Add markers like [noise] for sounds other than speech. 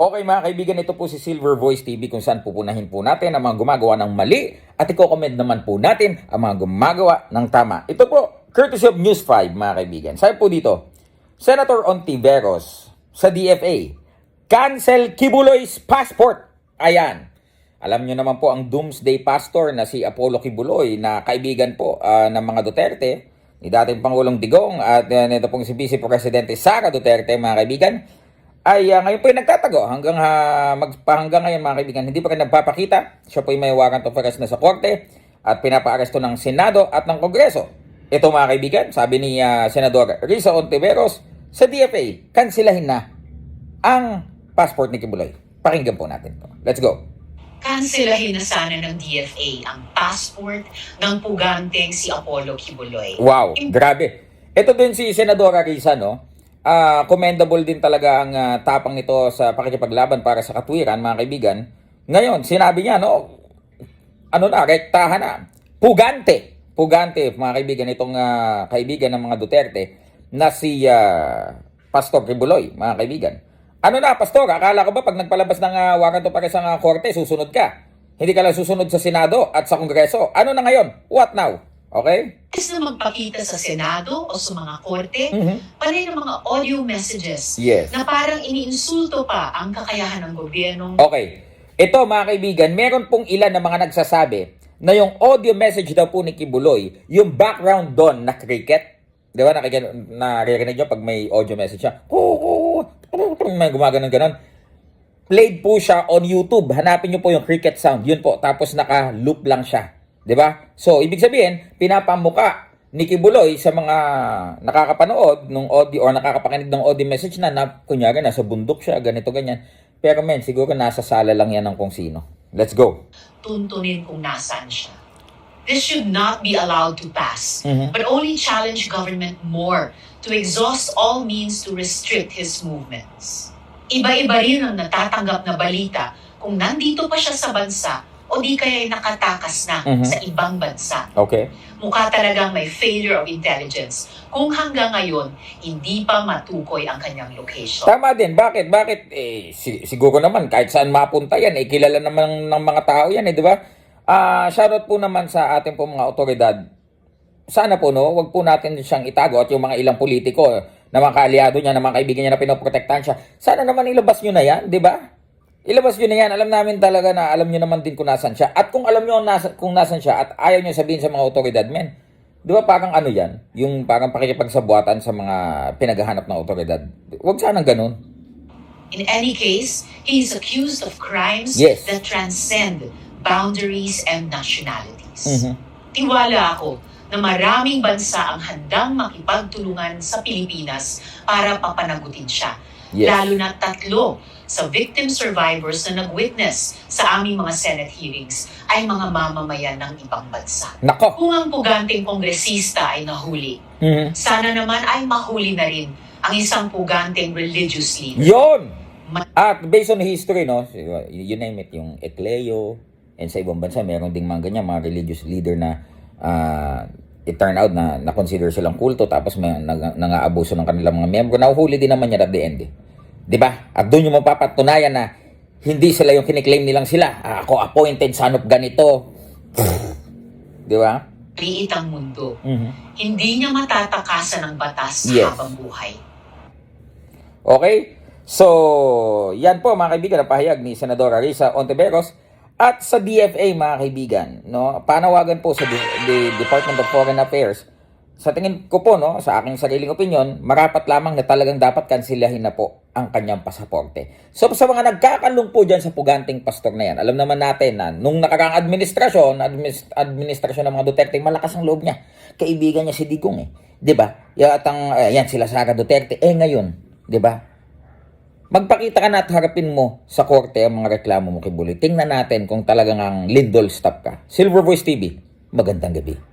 Okay mga kaibigan, ito po si Silver Voice TV kung saan pupunahin po natin ang mga gumagawa ng mali at i-comment naman po natin ang mga gumagawa ng tama. Ito po, courtesy of News 5 mga kaibigan. Sabi po dito, Senator Ontiveros sa DFA, cancel Kibuloy's passport. Ayan. Alam nyo naman po ang doomsday pastor na si Apollo Kibuloy na kaibigan po ah, ng mga Duterte, ni dating Pangulong Digong at uh, nito pong si Vice Presidente Sara Duterte mga kaibigan, ay ah, ngayon po ay nagtatago hanggang uh, magpahanggang ngayon mga kaibigan. Hindi pa rin nagpapakita. Siya po ay may warrant of arrest na sa korte at pinapaaresto ng Senado at ng Kongreso. Ito mga kaibigan, sabi ni ah, Senador Risa Ontiveros sa DFA, kansilahin na ang passport ni Kibuloy. Pakinggan po natin to. Let's go. Kanselahin na sana ng DFA ang passport ng puganteng si Apollo Kibuloy. Wow, grabe. Ito din si Senadora Risa, no? Ah, commendable din talaga ang ah, tapang nito sa pakikipaglaban para sa katwiran, mga kaibigan. Ngayon, sinabi niya, no? Ano na, rektahan na. Pugante. Pugante, mga kaibigan, itong ah, kaibigan ng mga Duterte na si ah, Pastor Kibuloy, mga kaibigan. Ano na, Pastor? Akala ko ba pag nagpalabas ng uh, warrant arrest ng ah, korte, susunod ka? Hindi ka lang susunod sa Senado at sa Kongreso. Ano na ngayon? What now? Okay? Imbes na magpakita sa Senado o sa mga korte, Mhm. panay ng mga audio messages Yes. na parang iniinsulto pa ang kakayahan ng gobyernong Okay. Ito mga kaibigan, meron pong ilan na mga nagsasabi na yung audio message daw po ni Kibuloy, yung background doon na cricket. Di ba? Nakikin, naririnig nyo pag may audio message siya. May gumaganon ganon. Played po siya on YouTube. Hanapin nyo po yung cricket sound. Yun po. Tapos naka-loop lang siya. Di ba? So, ibig sabihin, pinapamuka ni Kibuloy sa mga nakakapanood ng audio or nakakapakinig ng audio message na, na kunyari nasa bundok siya, ganito, ganyan. Pero men, siguro nasa sala lang yan ng kung sino. Let's go. tuntunin kung nasaan siya. This should not be allowed to pass, Mhm. but only challenge government more to exhaust all means to restrict his movements. Iba-iba rin ang natatanggap na balita kung nandito pa siya sa bansa o di kaya nakatakas na Mhm. sa ibang bansa. Okay? Mukha talagang may failure of intelligence kung hanggang ngayon hindi pa matukoy ang kanyang location. Tama din. Bakit? Bakit? Eh, si- siguro naman, kahit saan mapunta yan, eh, kilala naman ng mga tao yan, eh, di ba? Ah, shoutout po naman sa ating po mga otoridad. Sana po, no, wag po natin siyang itago at yung mga ilang politiko na mga kaalyado niya, na mga kaibigan niya na pinoprotektahan siya. Sana naman ilabas nyo na yan, di ba? Ilabas nyo na yan. Alam namin talaga na alam nyo naman din kung nasan siya. At kung alam nyo nasa, kung nasan siya at ayaw nyo sabihin sa mga otoridad, men, di ba parang ano yan? Yung parang pakikipagsabuatan sa mga pinaghahanap ng otoridad. Huwag sanang ganun. In any case, he is accused of crimes Yes. that transcend boundaries and nationalities. Mhm. Tiwala ako na maraming bansa ang handang makipagtulungan sa Pilipinas para papanagutin siya. Yes. Lalo na tatlo sa victim survivors na nag-witness sa aming mga Senate hearings ay mga mamamayan ng ibang bansa. Nako. Kung ang puganteng kongresista ay nahuli, Mhm. sana naman ay mahuli na rin ang isang puganteng religious leader. Yon! At based on history, no, you name it, yung Ekleo, and sa ibang bansa, meron ding mga ganyan, mga religious leader na ah, it turn out na na-consider silang kulto tapos may nang, nang-aabuso ng kanilang mga miyembro. Nahuhuli din naman yan at the end. Eh. 'Di ba? At doon yung mapapatunayan na hindi sila yung kiniklaim nilang sila. Ah, ako appointed son of ganito. [laughs] 'Di ba? Liit ang mundo. Mhm. Hindi niya matatakasan ng batas sa Yes. habang buhay. Okay? So, yan po mga kaibigan, ang pahayag ni Senadora Risa Ontiveros at sa DFA mga kaibigan, no? Panawagan po sa D- the Department of Foreign Affairs. Sa tingin ko po, no, sa aking sariling opinion, marapat lamang na talagang dapat kansilahin na po ang kanyang pasaporte. So sa mga nagkakalung po dyan sa puganting pastor na yan, alam naman natin na nung nakaraang administrasyon, admis- administrasyon ng mga Duterte, malakas ang loob niya. Kaibigan niya si Digong eh. 'Di ba? At ang, eh, yan sila Sara Duterte. Eh ngayon, 'di ba? Magpakita ka na at harapin mo sa korte ang mga reklamo mo kay Bully. Tingnan natin kung talagang ang lindol stop ka. Silver Voice TV, magandang gabi.